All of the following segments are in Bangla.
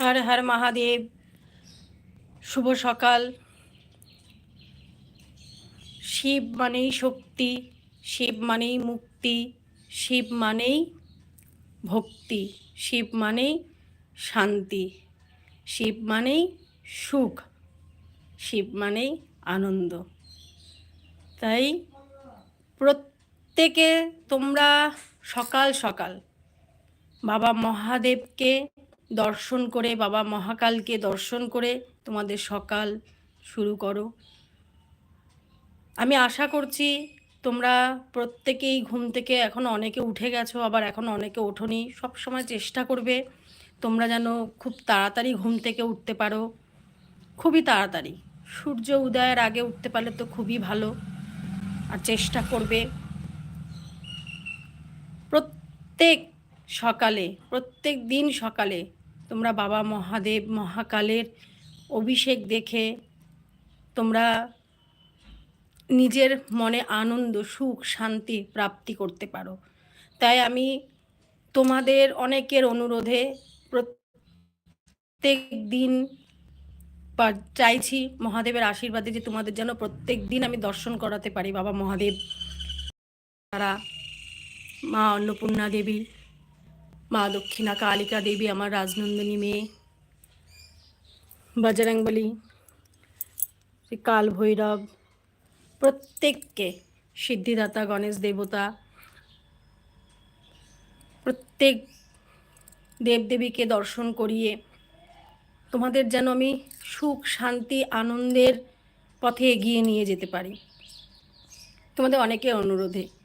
হর হর মহাদেব, শুভ সকাল। শিব মানেই শক্তি, শিব মানেই মুক্তি, শিব মানেই ভক্তি, শিব মানেই শান্তি, শিব মানেই সুখ, শিব মানেই আনন্দ। তাই প্রত্যেকে তোমরা সকাল সকাল বাবা মহাদেবকে দর্শন করে, বাবা মহাকালকে দর্শন করে তোমাদের সকাল শুরু করো। আমি আশা করছি তোমরা প্রত্যেকেই ঘুম থেকে এখন অনেকে উঠে গেছো, আবার এখন অনেকে ওঠোনি। সবসময় চেষ্টা করবে তোমরা যেন খুব তাড়াতাড়ি ঘুম থেকে উঠতে পারো। খুবই তাড়াতাড়ি। সূর্য উদয়ের আগে উঠতে পারলে তো খুবই ভালো, আর চেষ্টা করবে। প্রত্যেক সকালে, প্রত্যেক দিন সকালে তোমরা বাবা মহাদেব মহাকালের অভিষেক দেখে তোমরা নিজের মনে আনন্দ, সুখ, শান্তি প্রাপ্তি করতে পারো। তাই আমি তোমাদের অনেকের অনুরোধে প্রত্যেক দিন চাইছি মহাদেবের আশীর্বাদে যে তোমাদের যেন প্রত্যেক দিন আমি দর্শন করাতে পারি। বাবা মহাদেব, তারা মা অন্নপূর্ণা দেবী মা দক্ষিণা কালিকা দেবী, আমার রাজনন্দিনী মেয়ে। বজরংবলী কাল ভৈরব প্রত্যেককে সিদ্ধিদাতা, গণেশ দেবতা, প্রত্যেক দেবদেবীকে দর্শন করিয়ে তোমাদের যেন আমি সুখ, শান্তি, আনন্দের পথে এগিয়ে নিয়ে যেতে পারি। তোমাদের অনেকের অনুরোধে।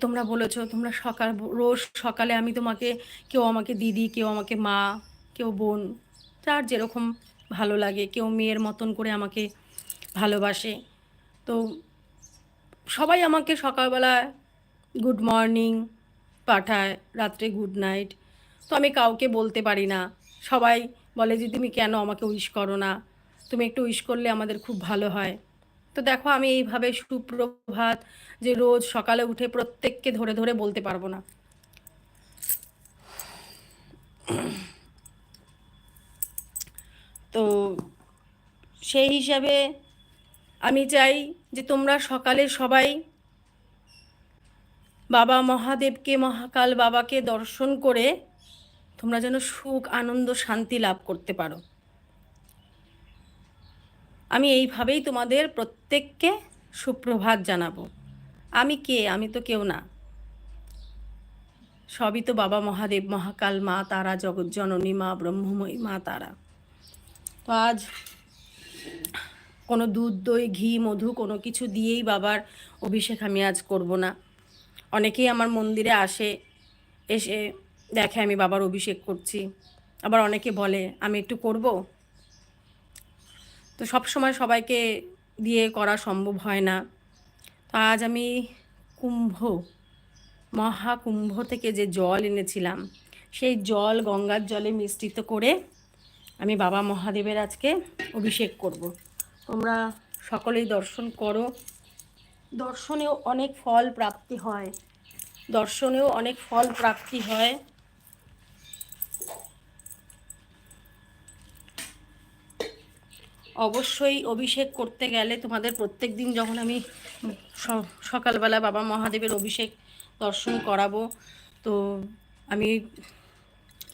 তোমরা বলেছ, তোমরা সকাল, রোজ সকালে আমি তোমাকে, কেউ আমাকে দিদি, কেউ আমাকে মা, কেউ বোন, যার যেরকম ভালো লাগে, কেউ মেয়ের মতন করে আমাকে ভালোবাসে। তো সবাই আমাকে সকালবেলা গুড মর্নিং পাঠায়, রাত্রে গুড নাইট তো আমি কাউকে বলতে পারি না। সবাই বলে যে, তুমি কেন আমাকে উইশ করো না? তুমি একটু উইশ করলে আমাদের খুব ভালো হয়। তো দেখো আমি এইভাবে সুপ্রভাত যে রোজ সকালে উঠে প্রত্যেককে ধরে ধরে বলতে পারব না। তো সেই হিসাবে আমি চাই যে তোমরা সকালে সবাই বাবা মহাদেবকে, মহাকাল বাবাকে দর্শন করে তোমরা যেন সুখ, আনন্দ, শান্তি লাভ করতে পারো। আমি এইভাবেই তোমাদের প্রত্যেককে সুপ্রভাত জানাব। আমি কে? আমি তো কেউ না। সবই তো বাবা মহাদেব, মহাকাল, মা তারা জগৎজননী মা ব্রহ্মময়ী, মা তারা। তো আজ কোনো দুধ, দই, ঘি, মধু কোনো কিছু দিয়েই বাবার অভিষেক আমি আজ করব না। অনেকেই আমার মন্দিরে আসে, এসে দেখে আমি বাবার অভিষেক করছি। আবার অনেকে বলে, আমি একটু করব? তো সব সময় সবাইকে দিয়ে করা সম্ভব হয় না। তো আজ আমি কুম্ভ, মহাকুম্ভ থেকে যে জল এনেছিলাম, সেই জল গঙ্গার জলে মিশ্রিত করে আমি বাবা মহাদেবের আজকে অভিষেক করব। তোমরা সকলেই দর্শন করো। দর্শনেও অনেক ফল প্রাপ্তি হয়। দর্শনেও অনেক ফল প্রাপ্তি হয়। অবশ্যই অভিষেক করতে গেলে তোমাদের প্রত্যেক দিন যখন আমি সকালবেলা বাবা মহাদেবের অভিষেক দর্শন করাবো, তো আমি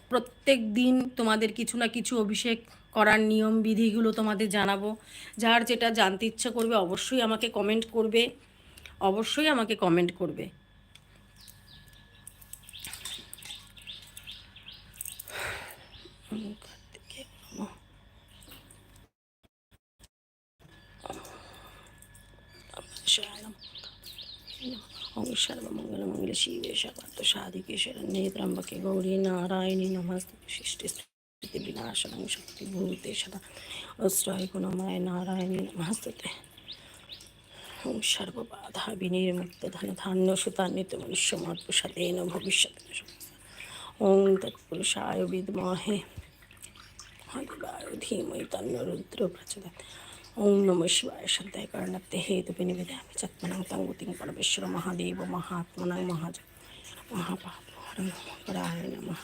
প্রত্যেক দিন তোমাদের কিছু না কিছু অভিষেক করার নিয়ম, বিধিগুলো তোমাদের জানাব। যার যেটা জানতে ইচ্ছা করবে অবশ্যই আমাকে কমেন্ট করবে। অবশ্যই আমাকে কমেন্ট করবে। ओम सर्वमंगलमंगल शिवे सर्वार्थ साधिके शरण्ये त्र्यंबके गौरी नारायणी नमस्ते शिष्टि स्थिति विनाशनं शक्तिभूते सदा अस्त्राय गुणमय नारायणी नमस्ते ओम सर्वबाधा विनिर्मुक्त धन धान्य सुतान्वित मनुष्यमत्पुषतेन भविष्यत् ओम तत्पुरुषाय विद्महे महादेवाय धीमहि तन्नो रुद्र प्रचोदयात् ওম নম শিবায় শ্রদ্ধায় কারণাতে হেতু বিনিবেদামি চত্মনাং তঙ্গুতিং পরমেশ্বর মহাদেব মহাত্মনাং মহাজ মহাপাপরায় নমঃ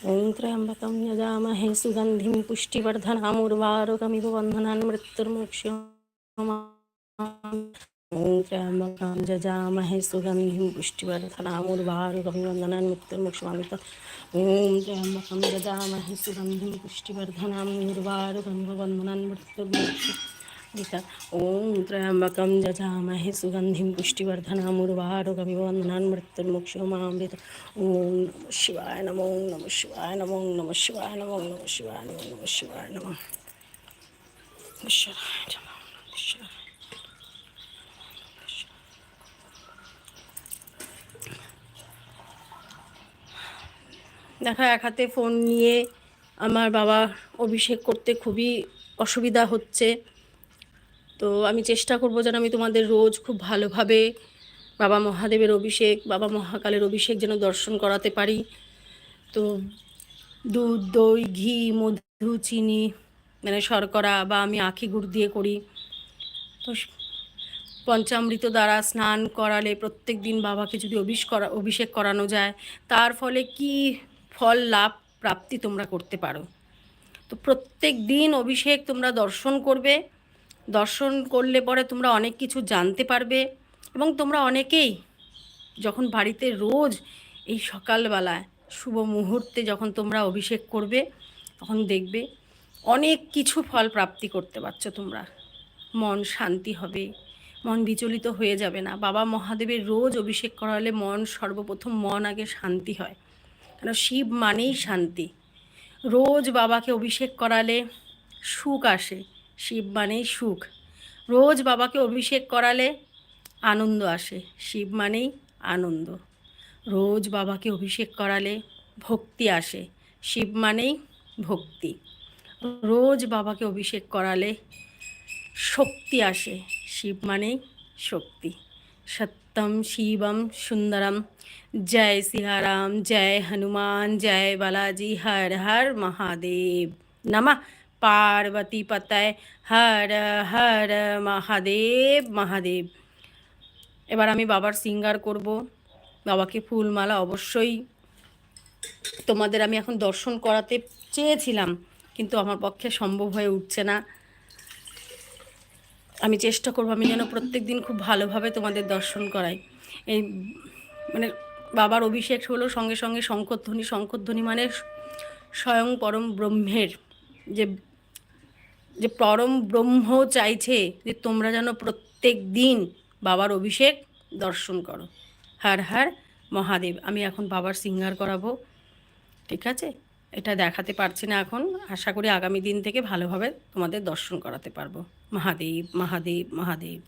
ॐ त्र्यम्बकं यजामहे सुगन्धिं पुष्टिवर्धनामुर्वारुकमिव बन्धनान् मृत्युर्मुक्ष्यमामि ॐ त्र्यम्बकं यजामहे सुगन्धिं पुष्टिवर्धनामुर्वारुकमिव बन्धनान् मृत्युर्मुक्ष्यमामि ॐ त्र्यम्बकं यजामहे सुगन्धिं पुष्टिवर्धनामुर्वारुकमिव बन्धनान् मृत्युर्मुक्ष्य गीता ॐ त्र्यम्बकं जजामहे सुगन्धिं पुष्टिवर्धनामुर्वारुकमिव वन्दनान् मृत्युर्मुक्षमामृत ॐ शिवाय नमो नमः, शिवाय नमो नमः, शिवाय नमो नमः, शिवाय नमो नमः, शिवाय नमः। शिवाय नमः দেখা এক হাতে ফোন নিয়ে আমার বাবা অভিষেক করতে খুবই অসুবিধা হচ্ছে। তো আমি চেষ্টা করব যেন আমি তোমাদের রোজ খুব ভালোভাবে বাবা মহাদেবের অভিষেক, বাবা মহাকালের অভিষেক যেন দর্শন করাতে পারি। তো দুধ, দই, ঘি, মধু, চিনি মানে শর্করা বা আমি আখি গুড় দিয়ে করি। তো পঞ্চামৃত দ্বারা স্নান করালে প্রত্যেক দিন বাবাকে যদি অভিষ করা, অভিষেক করানো যায়, তার ফলে কি ফল, লাভ, প্রাপ্তি তোমরা করতে পারো। তো প্রত্যেক দিন অভিষেক তোমরা দর্শন করবে। দর্শন করলে পরে তোমরা অনেক কিছু জানতে পারবে এবং তোমরা অনেকেই যখন বাড়িতে রোজ এই সকালবেলায় শুভ মুহূর্তে যখন তোমরা অভিষেক করবে, তখন দেখবে অনেক কিছু ফল প্রাপ্তি করতে পারছ তোমরা। মন শান্তি হবে, মন বিচলিত হয়ে যাবে না। বাবা মহাদেবের রোজ অভিষেক করালে মন সর্বপ্রথম মন আগে শান্তি হয়। কেন শিব মানেই শান্তি। রোজ বাবাকে অভিষেক করালে সুখ আসে, শিব মানেই সুখ। রোজ বাবাকে অভিষেক করালে আনন্দ আসে, শিব মানেই আনন্দ। রোজ বাবাকে অভিষেক করালে ভক্তি আসে, শিব মানেই ভক্তি। রোজ বাবাকে অভিষেক করালে শক্তি আসে, শিব মানেই শক্তি। সত্যম শিবম সুন্দরম জয় সিয়ারাম জয় হনুমান জয় বালাজি হর হর মহাদেব নমঃ পার্বতী পতায় হর হর মহাদেব মহাদেব এবার আমি বাবার সিঙ্গার করব। বাবাকে ফুলমালা অবশ্যই তোমাদের আমি এখন দর্শন করাতে চেয়েছিলাম, কিন্তু আমার পক্ষে সম্ভব হয়ে উঠছে না। আমি চেষ্টা করব, আমি যেন প্রত্যেক দিন খুব ভালোভাবে তোমাদের দর্শন করাই। এই মানে বাবার অভিষেক হলো সঙ্গে সঙ্গে শঙ্করধ্বনি শঙ্করধ্বনি মানে স্বয়ং পরম ব্রহ্মের যে যে পরম ব্রহ্ম চাইছে যে তোমরা যেন প্রত্যেক দিন বাবার অভিষেক দর্শন করো। হার হার মহাদেব, আমি এখন বাবার সিঙ্গার করাবো, ঠিক আছে? এটা দেখাতে পারছি না এখন। আশা করি আগামী দিন থেকে ভালোভাবে তোমাদের দর্শন করাতে পারব। মহাদেব মহাদেব মহাদেব।